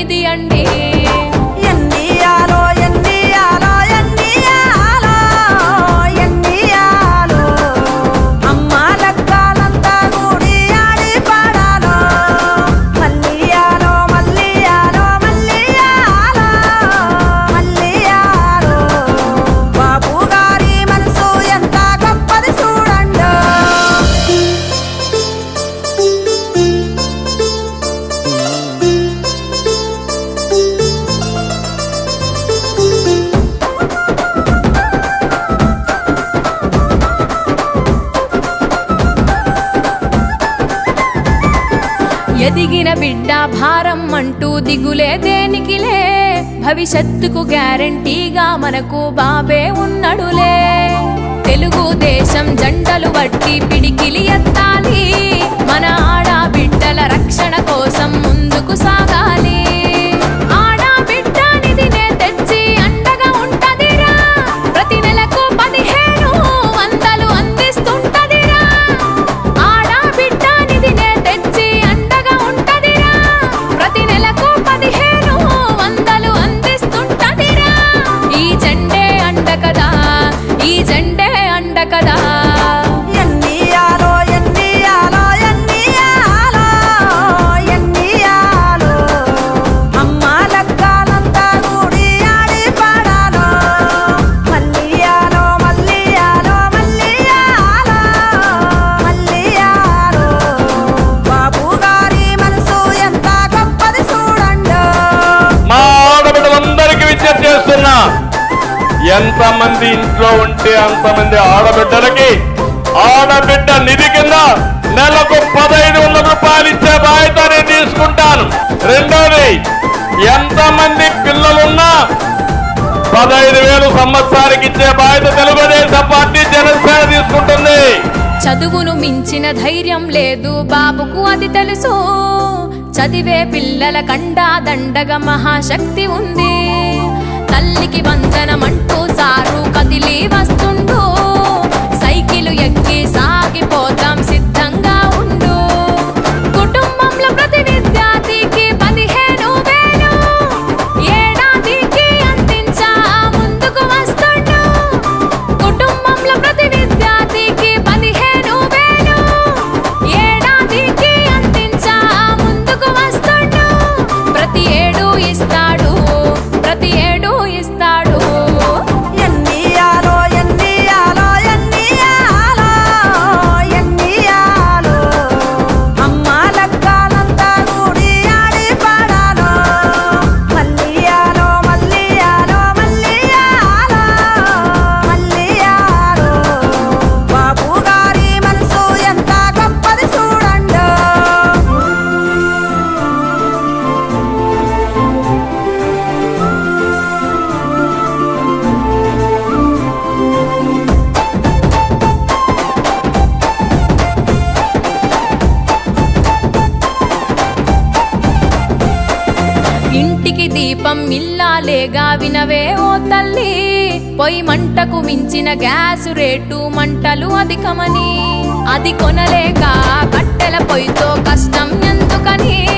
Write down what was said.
நிதி அண்டே ఎదిగిన బిడ్డ భారం అంటూ దిగులే దేనికిలే. భవిష్యత్తుకు గ్యారంటీగా మనకు బాబే ఉన్నడులే. తెలుగుదేశం జంటలు బట్టి ఎంతమంది ఇంట్లో ఉంటే అంతమంది ఆడబిడ్డలకి ఆడబిడ్డ నిధి కింద నెలకు పదహైదు వందల రూపాయలు ఇచ్చే బాధ్యత నేను తీసుకుంటాను. రెండోది ఎంతమంది పిల్లలున్నా పదహైదు వేలు సంవత్సరానికి ఇచ్చే బాధ్యత తెలుగుదేశం పార్టీ జనసేన తీసుకుంటుంది. చదువును మించిన ధైర్యం లేదు బాబుకు అది తెలుసు. చదివే పిల్లల కండా దండగ మహాశక్తి ఉంది. శ్రద్ధగా వినవే ఓ తల్లి. పొయ్యి మంటకు మించిన గ్యాసు రేటు మంటలు అధికమని. అది కొనలేక కట్టెల పొయ్యితో కష్టం ఎందుకని?